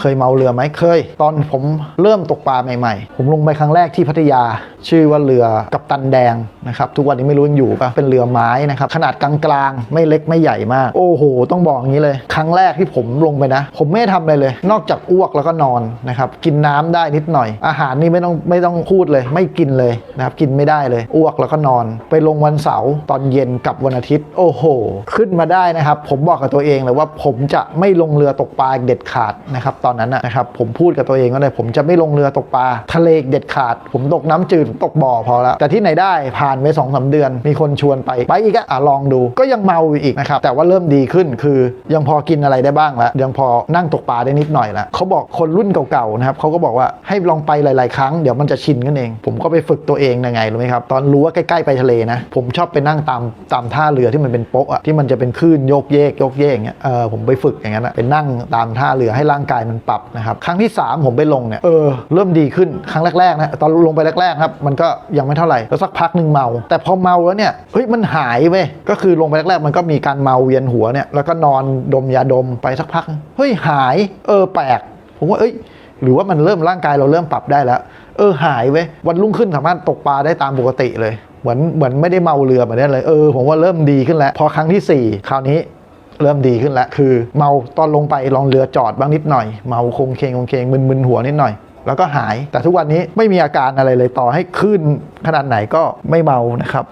เคยเมาเรือไหมเคย ตอนผมเริ่มตกปลาใหม่ๆ ผมลงไปครั้งแรกที่พัทยา ชื่อว่าเรือกับตันแดงนะครับทุกวันนี้ไม่รู้ยังอยู่ปะเป็นเรือไม้นะครับขนาดกลางๆ ไม่เล็กไม่ใหญ่มาก โอ้โห ต้องบอกอย่างนี้เลย ครั้งแรกที่ผมลงไปนะ ผมไม่ได้ทำอะไรเลย นอกจากอ้วกแล้วก็นอนนะครับกินน้ำได้นิดหน่อย อาหารนี่ไม่ต้องไม่ต้องพูดเลย ไม่กินเลยนะครับกินไม่ได้เลยอ้วกแล้วก็นอน ไปลงวันเสาร์ตอนเย็นกลับวันอาทิตย์ โอ้โห ขึ้นมาได้นะครับ ผมบอกกับตัวเองเลยว่าผมจะไม่ลงเรือตกปลาเด็ดขาดนะครับตอนนั้นนะครับผมพูดกับตัวเองว่าเลยผมจะไม่ลงเรือตกปลาทะเลเด็ดขาด ผมตกน้ำจืดตกบ่อพอแล้ว แต่ที่ไหนได้ผ่านไปสองสามเดือน มีคนชวนไปไปอีกอะอะลองดูก็ยังเมาอีกนะครับแต่ว่าเริ่มดีขึ้นคือยังพอกินอะไรได้บ้างแล้วยังพอนั่งตกปลาได้นิดหน่อยแล้วเขาบอกคนรุ่นเก่าๆนะครับเขาก็บอกว่าให้ลองไปหลาย ๆ ครั้งเดี๋ยวมันจะชินกันเอง ผมก็ไปฝึกตัวเองยังไงรู้ไหมครับตอนรู้ว่าใกล้ๆไปทะเลนะผมชอบไปนั่งตามตามท่าเรือที่มันเป็นโป๊ะอะที่มันจะเป็นคลื่นโยกเยกโยกเยกอย่างเงี้ยเออผมไปฝึกอย่างนั้นอะไปนั่งตามท่าเรือให้ร่างกายมันปรับนะครับ ครั้งที่สามผมไปลงเนี่ย เออ เริ่มดีขึ้นครั้งแรกๆนะ ตอนลงไปแรกๆครับ มันก็ยังไม่เท่าไหร่ แล้วสักพักหนึ่งเมา แต่พอเมาแล้วเนี่ย เฮ้ย มันหายเว้ย ก็คือลงไปแรกๆ มันก็มีการเมาเวียนหัวเนี่ย แล้วก็นอนดมยาดมไปสักพัก เฮ้ย หาย เออ แปลก ผมว่าเอ้ย หรือว่ามันเริ่มร่างกายเราเริ่มปรับได้แล้ว เออ หายเว้ย วันรุ่งขึ้นสามารถตกปลาได้ตามปกติเลย เหมือนเหมือนไม่ได้เมาเรือเหมือนนั้นเลย เออ ผมว่าเริ่มดีขึ้นแล้ว พอครั้งที่สี่คราวนี้ เริ่มดีขึ้นแล้วคือเมาตอนลงไปลองเรือจอดบ้างนิดหน่อย เมาคงเคงคงเคงมึนๆหัวนิดหน่อยแล้วก็หาย แต่ทุกวันนี้ไม่มีอาการอะไรเลยต่อให้ขึ้นขนาดไหนก็ไม่เมานะครับ